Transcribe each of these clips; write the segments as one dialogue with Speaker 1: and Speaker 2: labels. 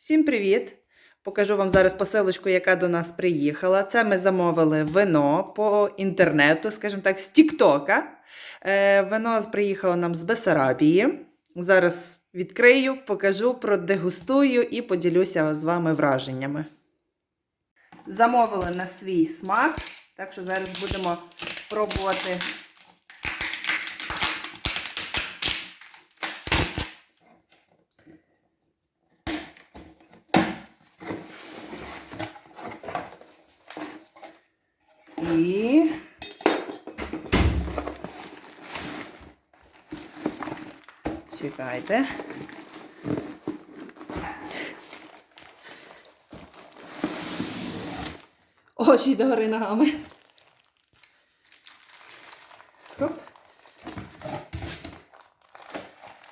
Speaker 1: Всім привіт! Покажу вам зараз посилочку, яка до нас приїхала. Це ми замовили вино по інтернету, скажімо так, з Тіктока. Е, вино приїхало нам з Бесарабії. Зараз відкрию, покажу, продегустую і поділюся з вами враженнями. Замовили на свій смак, так що зараз будемо пробувати І чекайте. Очі догори ногами. Хоп.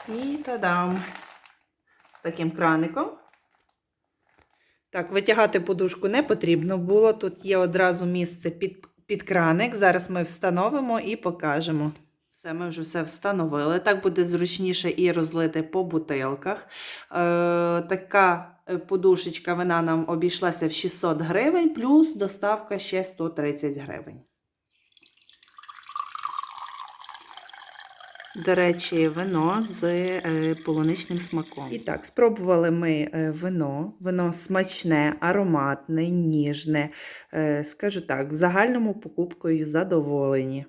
Speaker 1: І тадам. З таким краником. Так, витягати подушку не потрібно було. Тут є одразу місце під, під краник. Зараз ми встановимо і покажемо. Все, ми вже все встановили. Так буде зручніше і розлити по бутилках. Е, така е, подушечка вона нам обійшлася в 600 гривень, плюс доставка ще 130 гривень. До речі, вино з е, полуничним смаком. І так, спробували ми е, вино. Вино смачне, ароматне, ніжне. Е, скажу так, в загальному покупкою задоволені.